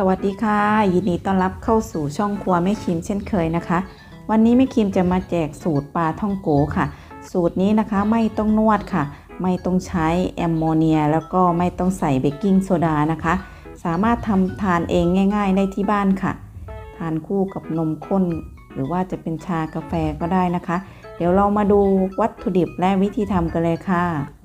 สวัสดีค่ะ ยินดีต้อนรับเข้าสู่ช่องครัวแม่คิมเช่นเคยนะคะ วันนี้แม่คิมจะมาแจกสูตรปลาท่องโกค่ะ สูตรนี้นะคะไม่ต้องนวดค่ะ ไม่ต้องใช้แอมโมเนีย แล้วก็ไม่ต้องใส่เบกกิ้งโซดานะคะ สามารถทำทานเองง่าย ๆ ได้ที่บ้านค่ะ ทานคู่กับนมข้น หรือว่าจะเป็นชากาแฟก็ได้นะคะ เดี๋ยวเรามาดูวัตถุดิบและวิธีทำกันเลยค่ะ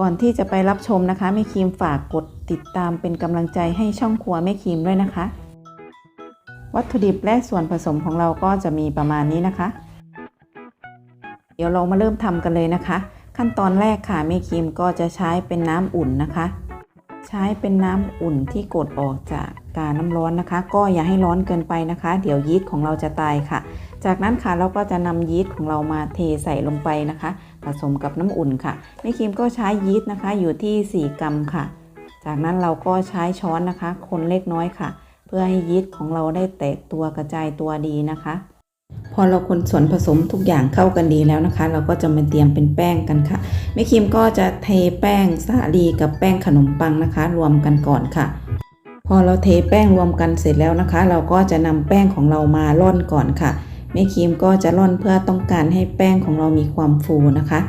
ก่อนที่จะไปรับชมนะคะแม่ครีมฝากกดติดตามเป็นกำลังใจให้ช่องครัวแม่ครีมด้วยนะคะ วัตถุดิบและส่วนผสมของเราก็จะมีประมาณนี้นะคะ เดี๋ยวเรามาเริ่มทำกันเลยนะคะ ขั้นตอนแรกค่ะแม่ครีมก็จะใช้เป็นน้ำอุ่นนะคะ ใช้เป็นน้ำอุ่นที่กดออกจากกาน้ำร้อนนะคะ ก็อย่าให้ร้อนเกินไปนะคะ เดี๋ยวยีสต์ของเราจะตายค่ะ จากนั้นค่ะเราก็จะนำยีสต์ของเรามาเทใส่ลงไปนะคะ ผสมกับน้ำอุ่นค่ะแม่ครีมก็ใช้ยีสต์นะคะอยู่ที่ 4 กรัมค่ะ จากนั้นเราก็ใช้ช้อนนะคะ คนเล็กน้อยค่ะ เพื่อให้ยีสต์ของเราได้แตกตัวกระจายตัวดีนะคะ พอเราคนส่วนผสมทุกอย่างเข้ากันดีแล้วนะคะ เราก็จะมาเตรียมเป็นแป้งกันค่ะแม่ครีมก็จะเทแป้งสาลีกับแป้งขนมปังนะคะ รวมกันก่อนค่ะพอเราเทแป้งรวมกันเสร็จแล้วนะคะ เราก็จะนำแป้งของเรามาร่อนก่อนค่ะ แม่ครีมก็จะร่อนเพื่อต้องการให้แป้งของเรามีความฟูนะคะ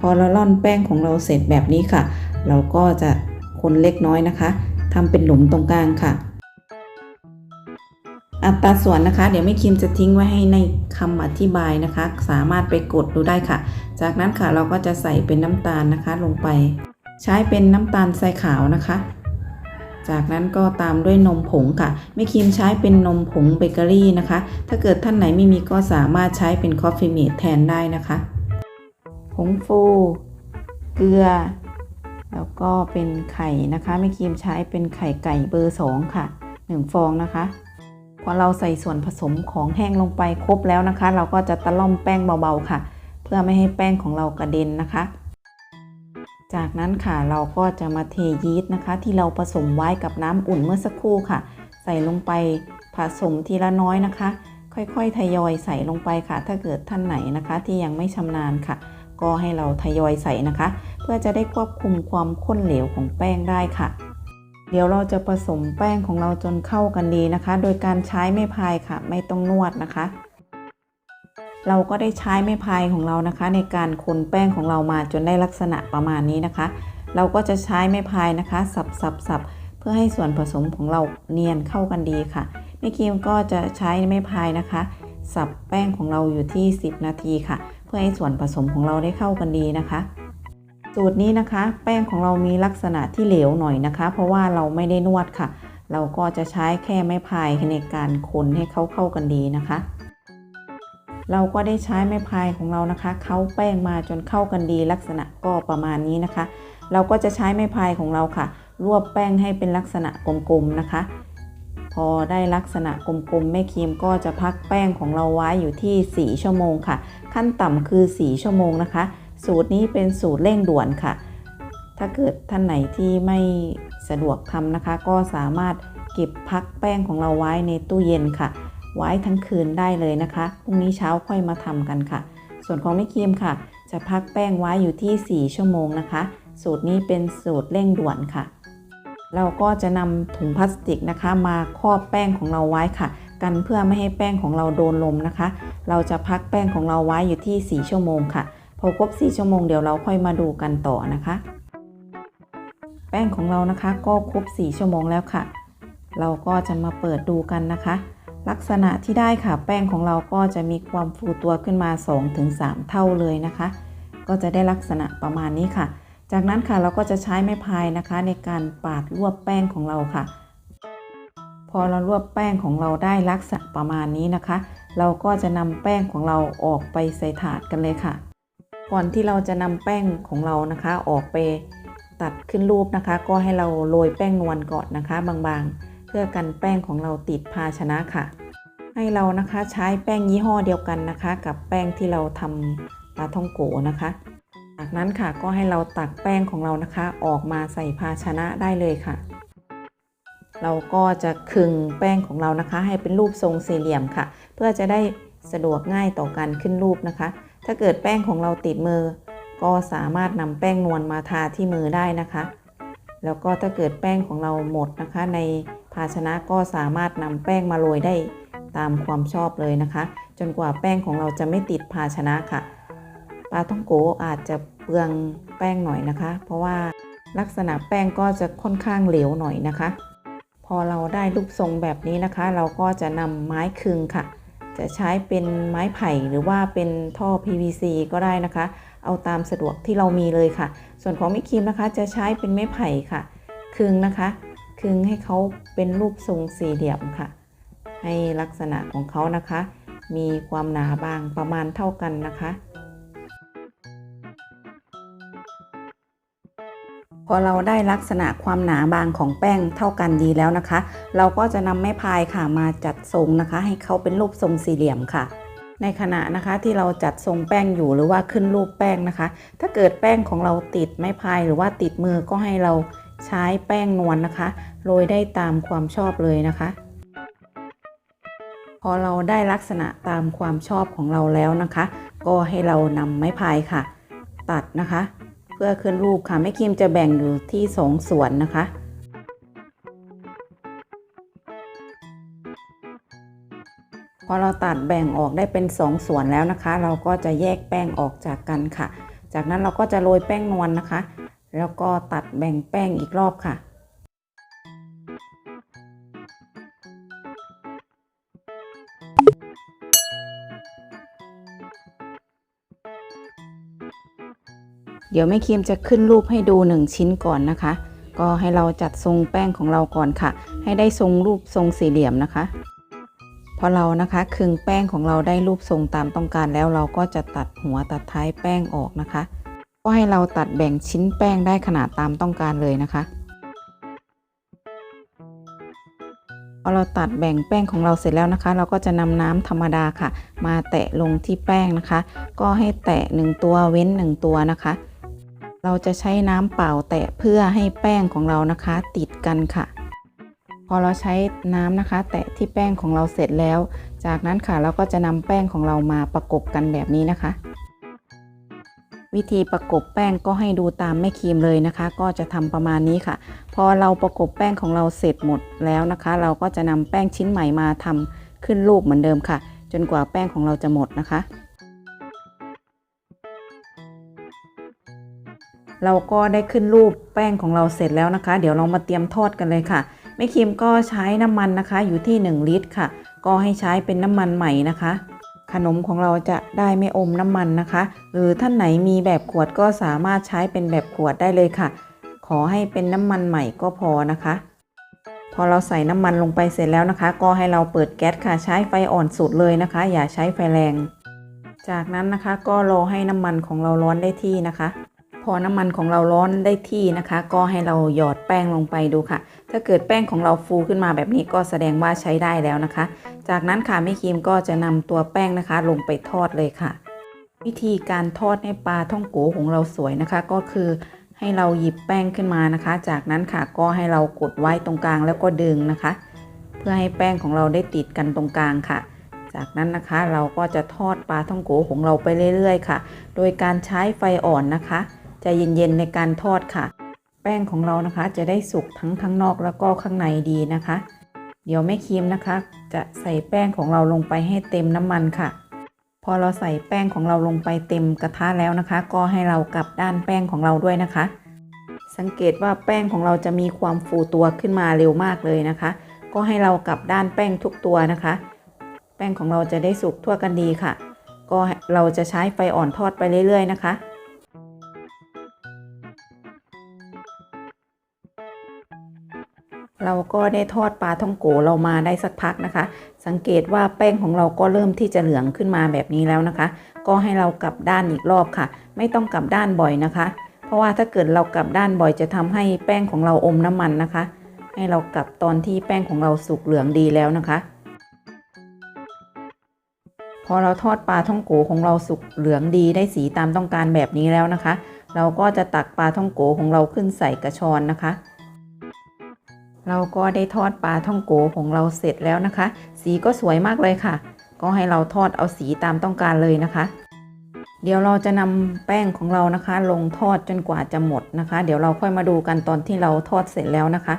พอเราร่อนแป้งของเราเสร็จแบบนี้ค่ะ เราก็จะคนเล็กน้อยนะคะทำเป็นหลุมตรงกลางค่ะ อัตราส่วนนะคะ เดี๋ยวแม่คิมจะทิ้งไว้ให้ในคำอธิบายนะคะ สามารถไปกดดูได้ค่ะ จากนั้นค่ะเราก็จะใส่เป็นน้ำตาลนะคะลงไป ใช้เป็นน้ำตาลทรายขาวนะคะ จากนั้นก็ตามด้วยนมผงค่ะแม่คิมใช้เป็นนมผงเบเกอรี่นะคะ ถ้าเกิดท่านไหนไม่มีก็สามารถใช้เป็นคอฟฟี่เมดแทนได้นะคะ ผงฟู เกลือ แล้วก็เป็นไข่นะคะแม่ครีมใช้เป็นไข่ไก่เบอร์2ค่ะ 1 ฟองนะคะพอเราใส่ส่วนผสมของแห้งลงไปครบแล้วนะคะ เราก็จะตะล่อมแป้งเบาๆค่ะ เพื่อไม่ให้แป้งของเรากระเด็นนะคะ จากนั้นค่ะเราก็จะมาเทยีสต์นะคะ ที่เราผสมไว้กับน้ำอุ่นเมื่อสักครู่ค่ะ ใส่ลงไปผสมทีละน้อยนะคะ ค่อยๆ ทยอยใส่ลงไปค่ะ ถ้าเกิดท่านไหนนะคะที่ยังไม่ชำนาญค่ะ ก็ให้เราทยอยใส่นะคะ เพื่อจะได้ควบคุมความข้นเหลวของแป้งได้ค่ะ เดี๋ยวเราจะผสมแป้งของเราจนเข้ากันดีนะคะ โดยการใช้ไม้พายค่ะ ไม่ต้องนวดนะคะ เราก็ได้ใช้ไม้พายของเรานะคะ ในการคนแป้งของเรามาจนได้ลักษณะประมาณนี้นะคะ เราก็จะใช้ไม้พายนะคะ สับสับสับเพื่อให้ส่วนผสมของเราเนียนเข้ากันดีค่ะแม่ครีมก็จะใช้ไม้พายนะคะ สับแป้งของเราอยู่ที่ 10 นาทีค่ะ เพื่อให้ส่วนผสมของเราได้เข้ากันดีนะคะ สูตรนี้นะคะ แป้งของเรามีลักษณะที่เหลวหน่อยนะคะ เพราะว่าเราไม่ได้นวดค่ะ เราก็จะใช้แค่ไม้พายในการคนให้เขาเข้ากันดีนะคะ เราก็ได้ใช้ไม้พายของเรานะคะเค้าแป้งมาจนเข้ากันดีลักษณะก็ประมาณนี้นะคะ เราก็จะใช้ไม้พายของเราค่ะ รวบแป้งให้เป็นลักษณะกลมๆนะคะ พอได้ลักษณะกลมๆแม่ครีมก็จะพักแป้งของเราไว้อยู่ที่ 4 ชั่วโมงค่ะ ขั้นต่ำคือ 4 ชั่วโมงนะคะ สูตรนี้เป็นสูตรเร่งด่วนค่ะ ถ้าเกิดท่านไหนที่ไม่สะดวกทำนะคะ ก็สามารถเก็บพักแป้งของเราไว้ในตู้เย็นค่ะ ไว้ทั้งคืนได้เลยนะคะพรุ่งนี้เช้าค่อยมาทำกันค่ะ ส่วนของแม่ครีมค่ะ จะพักแป้งไว้อยู่ที่ 4 ชั่วโมงนะคะ สูตรนี้เป็นสูตรเร่งด่วนค่ะ เราก็จะนำถุงพลาสติกนะคะ มาครอบแป้งของเราไว้ค่ะ กันเพื่อไม่ให้แป้งของเราโดนลมนะคะ เราจะพักแป้งของเราไว้อยู่ที่ 4 ชั่วโมงค่ะพอครบ 4 ชั่วโมงเดี๋ยวเราค่อยมาดูกันต่อนะคะ แป้งของเรานะคะก็ครบ 4 ชั่วโมงแล้วค่ะ เราก็จะมาเปิดดูกันนะคะ ลักษณะที่ได้ค่ะแป้งของเราก็จะมีความฟูตัวขึ้นมา 2-3 เท่าเลยนะคะ ก็จะได้ลักษณะประมาณนี้ค่ะ จากนั้นค่ะเราก็จะใช้ไม้พายนะคะ ในการปาดรวบแป้งของเราค่ะ พอเรารวบแป้งของเราได้ลักษณะประมาณนี้นะคะ เราก็จะนำแป้งของเราออกไปใส่ถาดกันเลยค่ะ ก่อนที่เราจะนำแป้งของเรานะคะ ออกไปตัดขึ้นรูปนะคะ ก็ให้เราโรยแป้งนวลก่อนนะคะ บางๆ เพื่อกันแป้งของเราติดภาชนะค่ะ ให้เรานะคะใช้แป้งยี่ห้อเดียวกันนะคะ กับแป้งที่เราทำปลาท่องโกนะคะ จากนั้นค่ะก็ให้เราตักแป้งของเรานะคะ ออกมาใส่ภาชนะได้เลยค่ะ เราก็จะคึงแป้งของเรานะคะ ให้เป็นรูปทรงสี่เหลี่ยมค่ะ เพื่อจะได้สะดวกง่ายต่อการขึ้นรูปนะคะ ถ้าเกิดแป้งของเราติดมือ ก็สามารถนำแป้งนวลมาทาที่มือได้นะคะ แล้วก็ถ้าเกิดแป้งของเราหมดนะคะใน ภาชนะก็สามารถนำแป้งมาโรยได้ตามความชอบเลยนะคะ จนกว่าแป้งของเราจะไม่ติดภาชนะค่ะปลาท่องโกอาจจะเปลืองแป้งหน่อยนะคะ เพราะว่าลักษณะแป้งก็จะค่อนข้างเหลวหน่อยนะคะ พอเราได้รูปทรงแบบนี้นะคะ เราก็จะนำไม้คึงค่ะ จะใช้เป็นไม้ไผ่หรือว่าเป็นท่อ PVC ก็ได้นะคะ เอาตามสะดวกที่เรามีเลยค่ะ ส่วนของมิครีมนะคะ จะใช้เป็นไม้ไผ่ค่ะคึงนะคะ คึงให้เขาเป็นรูปทรงสี่เหลี่ยมค่ะ ให้ลักษณะของเขานะคะ มีความหนาบางประมาณเท่ากันนะคะ พอเราได้ลักษณะความหนาบางของแป้งเท่ากันดีแล้วนะคะ เราก็จะนำไม้พายค่ะมาจัดทรงนะคะ ให้เขาเป็นรูปทรงสี่เหลี่ยมค่ะในขณะนะคะที่เราจัดทรงแป้งอยู่หรือว่าขึ้นรูปแป้งนะคะ ถ้าเกิดแป้งของเราติดไม้พายหรือว่าติดมือก็ให้เรา ใช้แป้งนวลนนะคะ โรยได้ตามความชอบเลยนะคะ พอเราได้ลักษณะตามความชอบของเราแล้วนะคะ ก็ให้เรานำไม้พายค่ะ ตัดนะคะ เพื่อขึ้นรูปค่ะแม่คิมจะแบ่งอยู่ที่สองส่วนนะคะพอเราตัดแบ่งออกได้เป็น 2ส่วนแล้วนะคะ เราก็จะแยกแป้งออกจากกันค่ะ จากนั้นเราก็จะโรยแป้งนวลนนะคะ แล้วก็ตัดแบ่งแป้งอีกรอบค่ะ เดี๋ยวแม่ครีมจะขึ้นรูปให้ดู 1 ชิ้นก่อนนะคะ ก็ให้เราจัดทรงแป้งของเราก่อนค่ะ ให้ได้ทรงรูปทรงสี่เหลี่ยมนะคะพอเรานะคะคึงแป้งของเราได้รูปทรงตามต้องการแล้วเราก็จะตัดหัวตัดท้ายแป้งออกนะคะ ก็ให้เราตัดแบ่งชิ้นแป้งได้ขนาดตามต้องการเลยนะคะพอเราตัดแบ่งแป้งของเราเสร็จแล้วนะคะ เราก็จะนำน้ำธรรมดาค่ะ มาแตะลงที่แป้งนะคะ ก็ให้แตะ 1 ตัวเว้น 1 ตัวนะคะ เราจะใช้น้ำเปล่าแตะเพื่อให้แป้งของเรานะคะ ติดกันค่ะ พอเราใช้น้ำนะคะ แตะที่แป้งของเราเสร็จแล้ว จากนั้นค่ะเราก็จะนำแป้งของเรามาประกบกันแบบนี้นะคะ วิธีประกบแป้งก็ให้ดูตามแม่ครีมเลยนะคะ ก็จะทำประมาณนี้ค่ะ พอเราประกบแป้งของเราเสร็จหมดแล้วนะคะ เราก็จะนำแป้งชิ้นใหม่มาทำขึ้นรูปเหมือนเดิมค่ะ จนกว่าแป้งของเราจะหมดนะคะ เราก็ได้ขึ้นรูปแป้งของเราเสร็จแล้วนะคะ เดี๋ยวเรามาเตรียมทอดกันเลยค่ะแม่ครีมก็ใช้น้ำมันนะคะอยู่ที่ 1 ลิตรค่ะ ก็ให้ใช้เป็นน้ำมันใหม่นะคะ ขนมของเราจะได้ไม่อมน้ำมันนะคะ หรือท่านไหนมีแบบขวดก็สามารถใช้เป็นแบบขวดได้เลยค่ะ ขอให้เป็นน้ำมันใหม่ก็พอนะคะ พอเราใส่น้ำมันลงไปเสร็จแล้วนะคะ ก็ให้เราเปิดแก๊สค่ะใช้ไฟอ่อนสุดเลยนะคะ อย่าใช้ไฟแรง จากนั้นนะคะก็รอให้น้ำมันของเราร้อนได้ที่นะคะ พอน้ำมันของเราร้อนได้ที่นะคะ ก็ให้เราหยอดแป้งลงไปดูค่ะ ถ้าเกิดแป้งของเราฟูขึ้นมาแบบนี้ก็แสดงว่าใช้ได้แล้วนะคะ จากนั้นค่ะแม่ครีมก็จะนำตัวแป้งนะคะ ลงไปทอดเลยค่ะ วิธีการทอดให้ปลาท่องโกของเราสวยนะคะ ก็คือให้เราหยิบแป้งขึ้นมานะคะ จากนั้นค่ะก็ให้เรากดไว้ตรงกลางแล้วก็ดึงนะคะ เพื่อให้แป้งของเราได้ติดกันตรงกลางค่ะจากนั้นนะคะเราก็จะทอดปลาท่องโกของเราไปเรื่อยๆ ค่ะ โดยการใช้ไฟอ่อนนะคะ ใจเย็นๆในการทอดค่ะ แป้งของเรานะคะจะได้สุกทั้งข้างนอกแล้วก็ข้างในดีนะคะ เดี๋ยวแม่ครีมนะคะ จะใส่แป้งของเราลงไปให้เต็มน้ำมันค่ะ พอเราใส่แป้งของเราลงไปเต็มกระทะแล้วนะคะ ก็ให้เรากลับด้านแป้งของเราด้วยนะคะ สังเกตว่าแป้งของเราจะมีความฟูตัวขึ้นมาเร็วมากเลยนะคะ ก็ให้เรากลับด้านแป้งทุกตัวนะคะ แป้งของเราจะได้สุกทั่วกันดีค่ะ ก็เราจะใช้ไฟอ่อนทอดไปเรื่อย ๆ นะคะ เราก็ได้ทอดปลาท่องโกเรามาได้สักพักนะคะ สังเกตว่าแป้งของเราก็เริ่มที่จะเหลืองขึ้นมาแบบนี้แล้วนะคะ ก็ให้เรากลับด้านอีกรอบค่ะ ไม่ต้องกลับด้านบ่อยนะคะ เพราะว่าถ้าเกิดเรากลับด้านบ่อยจะทำให้แป้งของเราอมน้ำมันนะคะ ให้เรากลับตอนที่แป้งของเราสุกเหลืองดีแล้วนะคะ พอเราทอดปลาท่องโกของเราสุกเหลืองดีได้สีตามต้องการแบบนี้แล้วนะคะ เราก็จะตักปลาท่องโกของเราขึ้นใส่กระชอนนะคะ เราก็ได้ทอดปลาท่องโกของเราเสร็จแล้วนะคะ สีก็สวยมากเลยค่ะ ก็ให้เราทอดเอาสีตามต้องการเลยนะคะ เดี๋ยวเราจะนำแป้งของเรานะคะ ลงทอดจนกว่าจะหมดนะคะ เดี๋ยวเราค่อยมาดูกันตอนที่เราทอดเสร็จแล้วนะคะ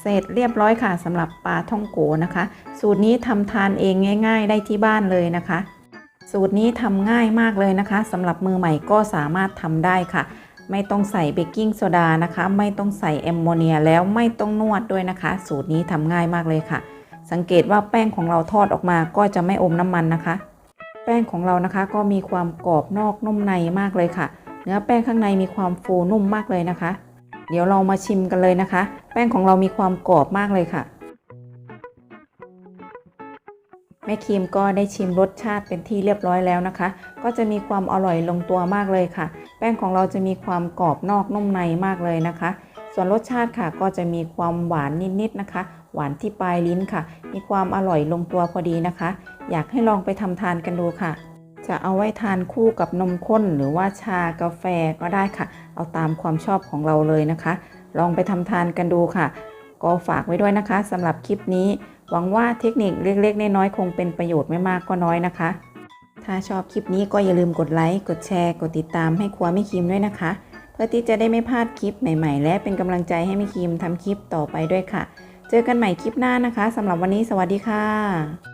เสร็จเรียบร้อยค่ะสำหรับปลาท่องโกนะคะ สูตรนี้ทำทานเองง่าย ๆ ได้ที่บ้านเลยนะคะ สูตรนี้ทำง่ายมากเลยนะคะสำหรับมือใหม่ก็สามารถทำได้ค่ะ ไม่ต้องใส่เบกกิ้งโซดานะคะ ไม่ต้องใส่แอมโมเนียแล้วไม่ต้องนวดด้วยนะคะ สูตรนี้ทำง่ายมากเลยค่ะ สังเกตว่าแป้งของเราทอดออกมาก็จะไม่อมน้ำมันนะคะ แป้งของเรานะคะก็มีความกรอบนอกนุ่มในมากเลยค่ะ เนื้อแป้งข้างในมีความฟูนุ่มมากเลยนะคะ เดี๋ยวเรามาชิมกันเลยนะคะ แป้งของเรามีความกรอบมากเลยค่ะ แม่ครีมก็ได้ชิมรสชาติเป็นที่เรียบร้อยแล้วนะคะ ก็จะมีความอร่อยลงตัวมากเลยค่ะ แป้งของเราจะมีความกรอบนอกนุ่มในมากเลยนะคะ ส่วนรสชาติค่ะก็จะมีความหวานนิดๆนะคะ หวานที่ปลายลิ้นค่ะ มีความอร่อยลงตัวพอดีนะคะ อยากให้ลองไปทำทานกันดูค่ะ จะเอาไว้ทานคู่กับนมข้นหรือว่าชากาแฟก็ได้ค่ะ เอาตามความชอบของเราเลยนะคะ ลองไปทำทานกันดูค่ะ ก็ฝากไว้ด้วยนะคะสำหรับคลิปนี้ หวังว่าเทคนิคเล็กๆ น้อยๆ คงเป็นประโยชน์ไม่มากก็น้อยนะคะ ถ้าชอบคลิปนี้ก็อย่าลืมกดไลค์ กดแชร์ กดติดตามให้ครัวไม่คิมด้วยนะคะ เพื่อที่จะได้ไม่พลาดคลิปใหม่ ๆ และเป็นกำลังใจให้ไม่คิมทำคลิปต่อไปด้วยค่ะ เจอกันใหม่คลิปหน้านะคะสำหรับวันนี้สวัสดีค่ะ